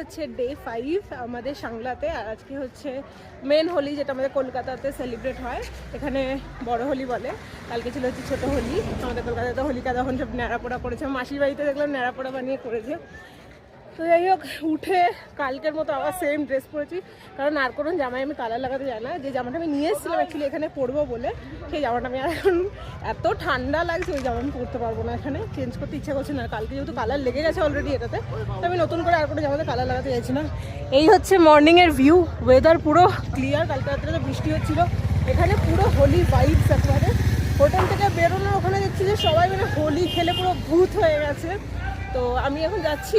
হচ্ছে day five আমাদের সাংলাতে, আর আজকে হচ্ছে মেন হোলি যেটা আমাদের কলকাতাতে সেলিব্রেট হয়, এখানে বড় হোলি বলে। কালকে ছিল হচ্ছে ছোটো হোলি, আমাদের কলকাতাতে হোলিকা তখন সব ন্যাড়াপোড়া করেছে। মাসির বাড়িতে দেখলাম ন্যাড়াপোড়া বানিয়ে করেছে। তো যাই হোক, উঠে কালকের মতো আবার সেম ড্রেস পরেছি। কারণ আর কোনো জামাই আমি কালার লাগাতে যাই না। যে জামাটা আমি নিয়ে এসেছিলাম অ্যাকচুয়ালি এখানে পরবো বলে, সেই জামাটা আমি এখন এত ঠান্ডা লাগছে, ওই জামা আমি পরতে পারব না এখানে। চেঞ্জ করতে ইচ্ছা করছে না। কালকে যেহেতু কালার লেগে গেছে অলরেডি এটাতে, তো আমি নতুন করে আর কোনো জামাতে কালার লাগাতে চাইছি না। এই হচ্ছে মর্নিংয়ের ভিউ ওয়েদার পুরো ক্লিয়ার কালকে রাত্রে তো বৃষ্টি হচ্ছিল। এখানে পুরো হোলি ভাইবস একেবারে। হোটেল থেকে বেরোনোর ওখানে দেখছি যে সবাই মানে হোলি খেলে পুরো ভূত হয়ে গেছে। তো আমি এখন যাচ্ছি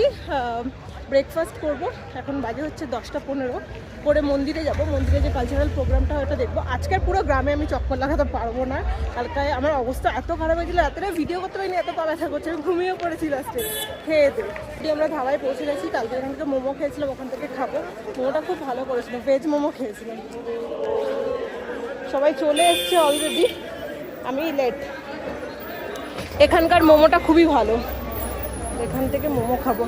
ব্রেকফাস্ট করব। এখন বাজে হচ্ছে দশটা পনেরো। করে মন্দিরে যাব। মন্দিরে যে কালচারাল প্রোগ্রামটা ওটা দেখব। আজকের পুরো গ্রামে আমি চক্কর লাগাতে পারব না। কালকে আমার অবস্থা এত খারাপ হয়েছিল। রাত্রে ভিডিও করতে পারিনি, এত পা ব্যথা করছে। আমি ঘুমিয়ে পড়েছি লাস্টে খেয়ে দিয়ে আমরা ধাবায় পৌঁছে গেছি। কালকে এখান থেকে মোমো খেয়েছিলাম, ওখান থেকে খাব। মোমোটা খুব ভালো করেছিল। ভেজ মোমো খেয়েছিলাম। সবাই চলে এসছে অলরেডি আমি লেট এখানকার মোমোটা খুবই ভালো। এখান থেকে মোমো খাবো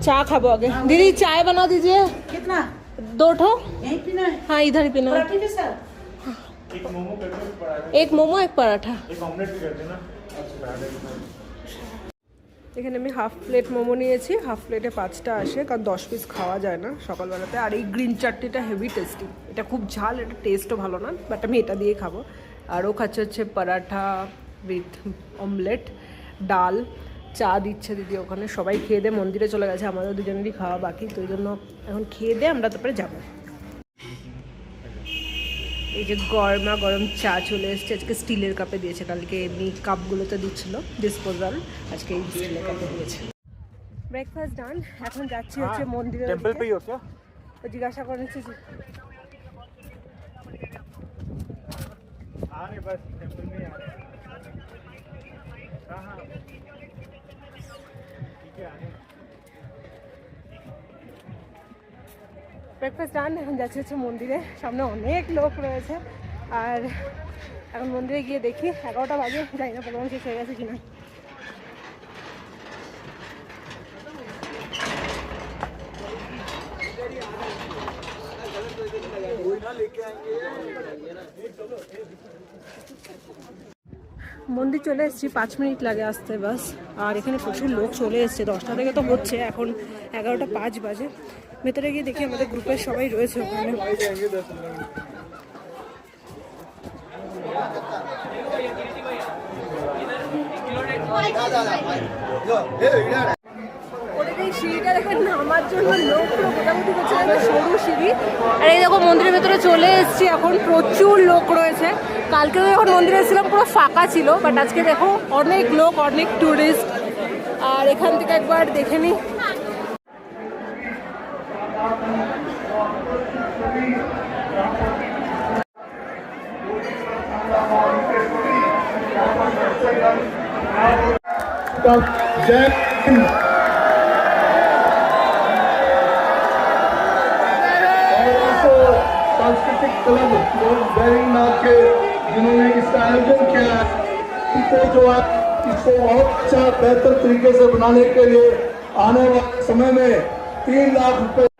चा खाबो आगे दीदी चाय बना दीजिए कितना दो ठो यही पीना है हाँ इधर ही पीना है। पराठे के साथ एक मोमो एक पराठा एक ऑमलेट भी कर देना এখানে আমি হাফ প্লেট মোমো নিয়েছি হাফ প্লেটে পাঁচটা আসে কারণ দশ পিস খাওয়া যায় না সকালবেলাতে আর এই গ্রিন চাটনিটা হেভি টেস্টি এটা খুব ঝাল এটা টেস্টও ভালো না বাট আমি এটা দিয়ে খাবো আর ও খাচ্ছে হচ্ছে পরাঠা উইথ অমলেট ডাল চা দিচ্ছে দিদি ওখানে সবাই খেয়ে দিয়ে মন্দিরে চলে গেছে আমাদের দুজনেরই খাওয়া বাকি তো জন্য এখন খেয়ে দিয়ে আমরা তারপরে যাব। এই যে গরমা গরম চা চলে এসছে আজকে স্টিলের কাপে দিয়েছে কালকে এমনি কাপগুলোতে দিচ্ছিল ডিসপোজাল আজকে এই স্টিলের কাপে দিয়েছে। ব্রেকফাস্ট ডান এখন যাচ্ছি হচ্ছে মন্দিরে তো জিজ্ঞাসা করেছে যে আরে বাস টেম্পল মে আ ব্রেকফাস্ট ডান এখন যাচ্ছি হচ্ছে মন্দিরে। সামনে অনেক লোক রয়েছে। আর এখন মন্দিরে গিয়ে দেখি, এগারোটা বাজে যাই না প্রোগ্রাম শেষ হয়ে গেছে কিনা। মন্দির চলে এসেছি, পাঁচ মিনিট লাগে আসতে, বাস। আর এখানে প্রচুর লোক চলে এসছে, দশটা থেকে তো হচ্ছে, এখন এগারোটা পাঁচ বাজে। ভেতরে গিয়ে দেখি আমাদের গ্রুপের সবাই রয়েছে ওখানে। সিঁড়িটা জন্য লোক সরু সিঁড়ি। আর এই দেখো মন্দিরের ভেতরে চলে এসেছি এখন, প্রচুর লোক রয়েছে। কালকে যখন মন্দিরে পুরো ফাঁকা ছিল বাট আজকে দেখো অনেক লোক, অনেক টুরিস্ট আর এখান থেকে একবার দেখে নিই सांस्कृतिक क्लब जो के जिन्होंने इसका आयोजन किया उनको जो है इसको बहुत अच्छा बेहतर तरीके से बनाने के लिए आने वाले समय में तीन लाख रुपए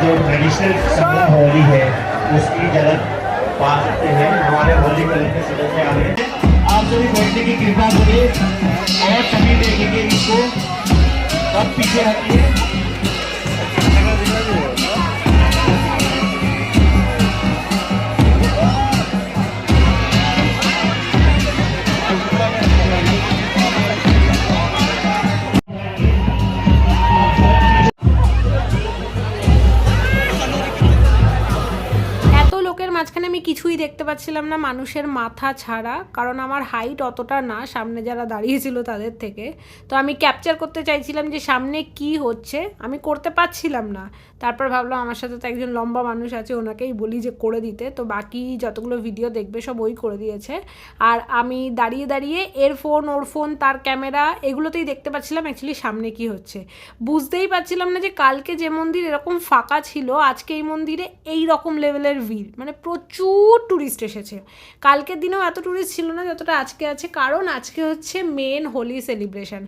जो ट्रेडिशनल होली है उसकी झलक पा सकते हैं हमारे होली कलर के सदस्य हमें आप सभी बैठने की कृपा करिए और सभी देखेंगे इसको सब पीछे हटिए। পারছিলাম না মানুষের মাথা ছাড়া, কারণ আমার হাইট অতটা না, সামনে যারা দাঁড়িয়েছিল তাদের থেকে। তো আমি ক্যাপচার করতে চাইছিলাম যে সামনে কি হচ্ছে, আমি করতে পারছিলাম না। তারপর ভাবলাম আমার সাথে তো একজন লম্বা মানুষ আছে, ওনাকেই বলি যে করে দিতে। তো বাকি যতগুলো ভিডিও দেখবে সব ওই করে দিয়েছে। আর আমি দাঁড়িয়ে দাঁড়িয়ে এর ফোন ওর ফোন তার ক্যামেরা এগুলোতেই দেখতে পাচ্ছিলাম অ্যাকচুয়ালি সামনে কি হচ্ছে। বুঝতেই পারছিলাম না যে কালকে যে মন্দির এরকম ফাঁকা ছিল, আজকে এই মন্দিরে এই রকম লেভেলের ভিড়। মানে প্রচুর ট্যুরিস্ট এসেছে। কালকের দিনেও এত ট্যুরিস্ট ছিল না যতটা আজকে আছে, কারণ আজকে হচ্ছে মেন হোলি সেলিব্রেশন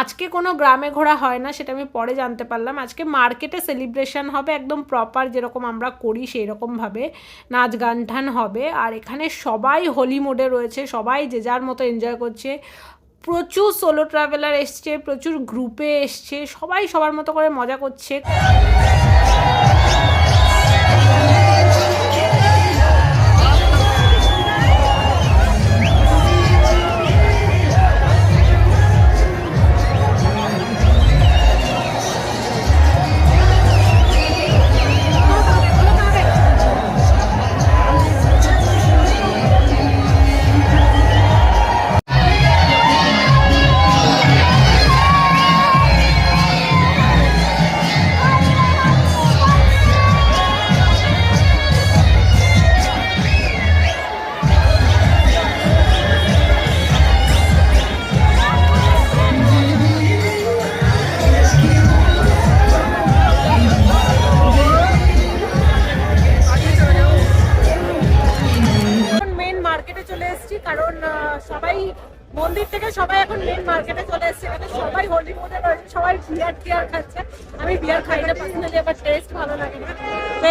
আজকে কোনো গ্রামে ঘোরা হয় না, সেটা আমি পরে জানতে পারলাম। আজকে মার্কেটে সেলিব্রেশন হবে একদম প্রপার যেরকম আমরা করি সেই রকমভাবে নাচ গান টান হবে। আর এখানে সবাই হোলি মোডে রয়েছে, সবাই যে যার মতো এনজয় করছে। প্রচুর সোলো ট্রাভেলার এসছে, প্রচুর গ্রুপে এসছে, সবাই সবার মতো করে মজা করছে। চলে এসেছি, কারণ সবাই মন্দির থেকে সবাই এখন মেন মার্কেটে চলে এসেছে। এখানে সবাই হোলি মধ্যে রয়েছে, সবাই বিয়ার টিয়ার খাচ্ছে। আমি বিয়ার খাই না পার্সোনালি আবার টেস্ট ভালো লাগে না।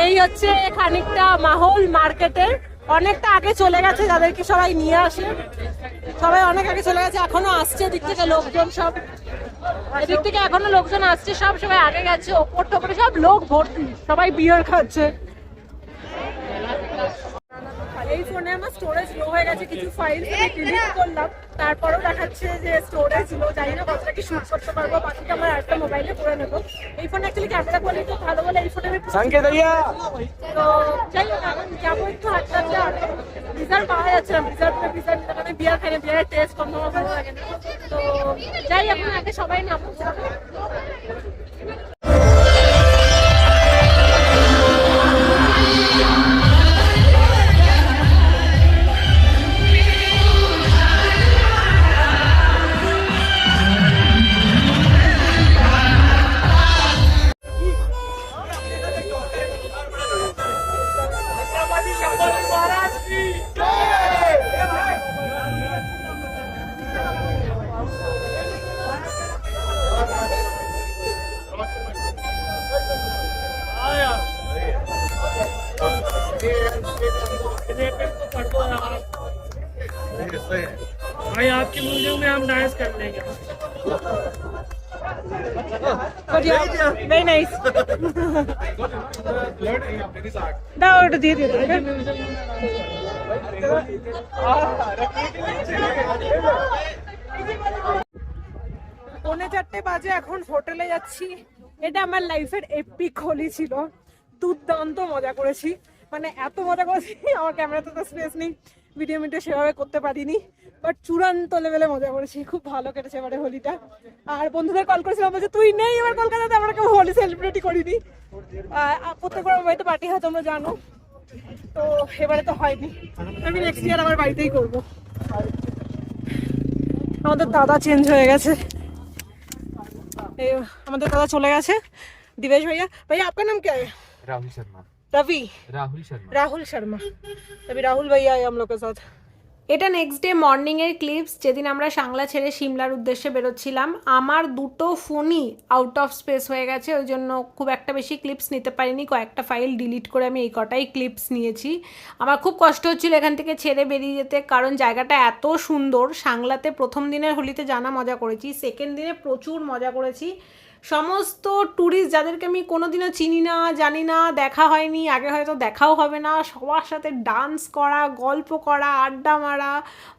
এই হচ্ছে খানিকটা মাহল মার্কেটের অনেকটা আগে চলে গেছে, যাদেরকে সবাই নিয়ে আসে। সবাই অনেক আগে চলে গেছে, এখনও আসছে, এদিক থেকে লোকজন সব। এদিক থেকে এখনও লোকজন আসছে, সব সবাই আগে গেছে, ওপর টোপরে সব লোক ভর্তি, সবাই বিয়ার খাচ্ছে। এই ফোনে আমার স্টোরেজ লো হয়ে গেছে কিছু ফাইল আমি ডিলিট করলাম। তারপরেও দেখাচ্ছে যে স্টোরেজ লো জানি না কতটা কি শুট করতে পারব বাকিটা আমার আরেকটা মোবাইলে করে নেব। এই ফোনে অ্যাকচুয়ালি ক্যামেরা কোয়ালিটি ভালো বলে এই ফোনে আমি তো যাই হোক এখন যাব একটু হাঁটতে হাঁটতে রিজাল্ট পাওয়া যাচ্ছে না রিজাল্ট রিজাল্ট মানে বিয়ার খাই না বিয়ার টেস্ট কম ভালো লাগে না। তো যাই এখন আগে সবাই নাম দাও, ওটা দিয়ে আছে? পৌনে চারটে বাজে এখন হোটেলে যাচ্ছি। এটা আমার লাইফের এপিক হোলি ছিল। দুর্দান্ত মজা করেছি। মানে এত মজা করেছি, আমার ক্যামেরাতে তো স্পেস নেই। ভিডিও মিডিও সেভাবে করতে পারিনি বাট চূড়ান্ত লেভেলে মজা করেছি, খুব ভালো কেটেছে এবারে হোলিটা। আর বন্ধুদের কল করেছিলাম, বলছে, তুই নেই এবার কলকাতাতে, আমার কেউ হোলি সেলিব্রেটই করিনি। প্রত্যেকবার বাড়িতে পার্টি হয়, তোমরা জানো। তো এবারে তো হয়নি। আমি নেক্সট ইয়ার আমার বাড়িতেই করব। আমাদের দাদা চেঞ্জ হয়ে গেছে। আমাদের দাদা চলে গেছে। দিবেশ ভাইয়া। ভাইয়া, আপনার নাম কে? রাম শর্মা। रवि राहुल शर्मा राहुल शर्मा अभी राहुल भैया आए हम लोग के साथ এটা নেক্সট ডে মর্নিংয়ের ক্লিপস যেদিন আমরা সাংলা ছেড়ে সিমলার উদ্দেশ্যে বেরোচ্ছিলাম আমার দুটো ফোনই আউট অফ স্পেস হয়ে গেছে ওই জন্য খুব একটা বেশি ক্লিপস নিতে পারিনি কয়েকটা ফাইল ডিলিট করে আমি এই কটাই ক্লিপস নিয়েছি আমার খুব কষ্ট হচ্ছিল এখান থেকে ছেড়ে বেরিয়ে যেতে কারণ জায়গাটা এত সুন্দর সাংলাতে প্রথম দিনের হোলিতে জানা মজা করেছি সেকেন্ড দিনে প্রচুর মজা করেছি সমস্ত ট্যুরিস্ট যাদেরকে আমি কোনোদিনও চিনি না, জানি না, দেখা হয়নি, আগে হয়তো দেখাও হবে না, সবার সাথে ডান্স করা, গল্প করা, আড্ডা মারা,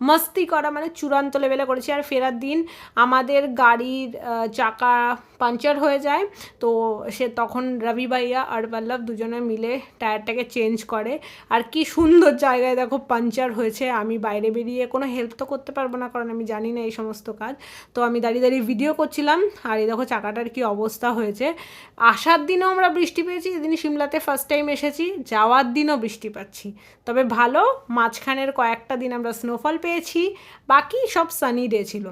মস্তি করা মানে চূড়ান্ত লেভেলে করেছি। আর ফেরার দিন আমাদের গাড়ির চাকা পাঞ্চার হয়ে যায়, তো সে তখন রবি ভাইয়া আর পল্লব দুজনে মিলে টায়ারটাকে চেঞ্জ করে। আর কি সুন্দর জায়গায় দেখো পাঞ্চার হয়েছে, আমি বাইরে বেরিয়ে কোনো হেল্প তো করতে পারব না, কারণ আমি জানি না এই সমস্ত কাজ। তো আমি দাঁড়িয়ে দাঁড়িয়ে ভিডিও করছিলাম, আর এই দেখো চাকাটার কি অবস্থা হয়েছে। আসার দিনও আমরা বৃষ্টি পেয়েছি, যেদিন সিমলাতে ফার্স্ট টাইম এসেছি, যাওয়ার দিনও বৃষ্টি পাচ্ছি। তবে ভালো, মাঝখানের কয়েকটা দিন আমরা স্নোফল পেয়েছি, বাকি সব সানি ডে ছিল।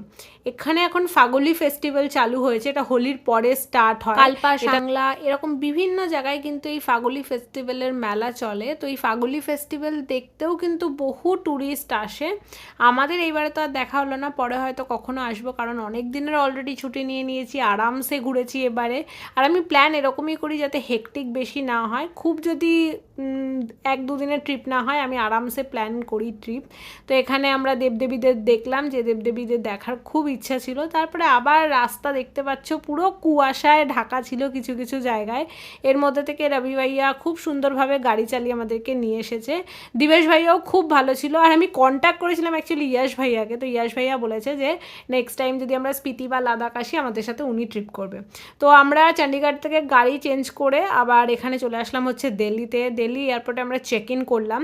এখানে এখন ফাগুলি ফেস্টিভ্যাল চালু হয়েছে, এটা হোলির পরে স্টার্ট হয়। কালপা সাংলা এরকম বিভিন্ন জায়গায় কিন্তু এই ফাগুলি ফেস্টিভ্যালের মেলা চলে। তো এই ফাগুলি ফেস্টিভ্যাল দেখতেও কিন্তু বহু ট্যুরিস্ট আসে। আমাদের এইবারে তো আর দেখা হলো না পরে হয়তো কখনো আসব কারণ অনেক দিনের অলরেডি ছুটি নিয়ে নিয়েছি আরামসে ঘুরেছি এবারে। আর আমি প্ল্যান এরকমই করি যাতে হেকটিক বেশি না হয়। খুব যদি এক দুদিনের ট্রিপ না হয় আমি আরামসে প্ল্যান করি ট্রিপ তো এখানে আমরা দেবদেবীদের দেখলাম যে দেবদেবীদের দেখার খুব ইচ্ছা ছিল। তারপরে আবার রাস্তা দেখতে পাচ্ছ পুরো কুয়াশায় ঢাকা ছিল কিছু কিছু জায়গায়। এর মধ্যে থেকে রবি ভাইয়া খুব সুন্দরভাবে গাড়ি চালিয়ে আমাদেরকে নিয়ে এসেছে। দিবেশ ভাইয়াও খুব ভালো ছিল। আর আমি কন্ট্যাক্ট করেছিলাম অ্যাকচুয়ালি ইয়াশ ভাইয়াকে। তো ইয়াশ ভাইয়া বলেছে যে নেক্সট টাইম যদি আমরা স্পিতি বা লাদাখ আসি, আমাদের সাথে উনি ট্রিপ করবে। তো আমরা চণ্ডীগড় থেকে গাড়ি চেঞ্জ করে আবার এখানে চলে আসলাম হচ্ছে দিল্লিতে। দিল্লি এয়ারপোর্টে আমরা চেক ইন করলাম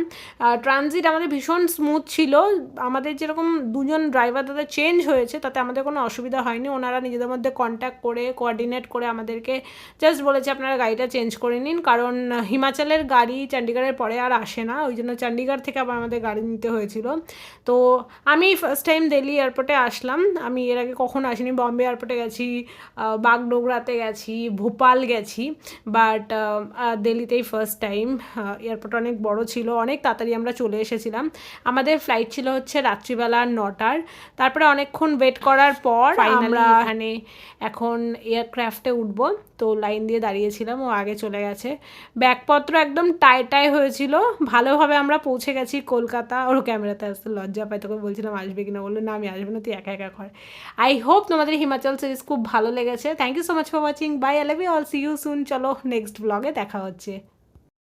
ট্রানজিট আমাদের ভীষণ স্মুথ ছিল। আমাদের যেরকম দুজন ড্রাইভার দাদা চেঞ্জ হয়েছে। তাতে আমাদের কোনো অসুবিধা হয়নি। ওনারা নিজেদের মধ্যে কন্ট্যাক্ট করে কোঅর্ডিনেট করে আমাদেরকে জাস্ট বলেছে আপনারা গাড়িটা চেঞ্জ করে নিন। কারণ হিমাচলের গাড়ি চণ্ডীগড়ের পরে আর আসে না ওই জন্য চণ্ডীগড় থেকে আবার আমাদের গাড়ি নিতে হয়েছিল। তো আমি ফার্স্ট টাইম দিল্লি এয়ারপোর্টে আসলাম। আমি এর আগে কখনো আসিনি বম্বে এয়ারপোর্টে গেছি বাগডোগরাতে গেছি ভোপাল গেছি বাট দিল্লিতেই ফার্স্ট টাইম এয়ারপোর্ট অনেক বড় ছিল অনেক তাড়াতাড়ি আমরা চলে এসেছিলাম। আমাদের ফ্লাইট ছিল হচ্ছে রাত্রিবেলা নটার তারপরে অনেকক্ষণ ওয়েট করার পর আমরা এখানে এখন এয়ারক্রাফটে উঠব। তো লাইন দিয়ে দাঁড়িয়েছিলাম, ও আগে চলে গেছে। ব্যাগপত্র একদম টাই টাই হয়েছিল। ভালোভাবে আমরা পৌঁছে গেছি কলকাতা। ওর ক্যামেরাতে আসতে লজ্জা পাই তোকে বলছিলাম আসবে কিনা? বলল, না, আমি আসব না, তুই একা একা কর আই হোপ তোমাদের হিমাচল সিরিজ খুব ভালো লেগেছে। Thank you so much for watching bye I love you all see you soon চলো নেক্সট ব্লগে দেখা হচ্ছে।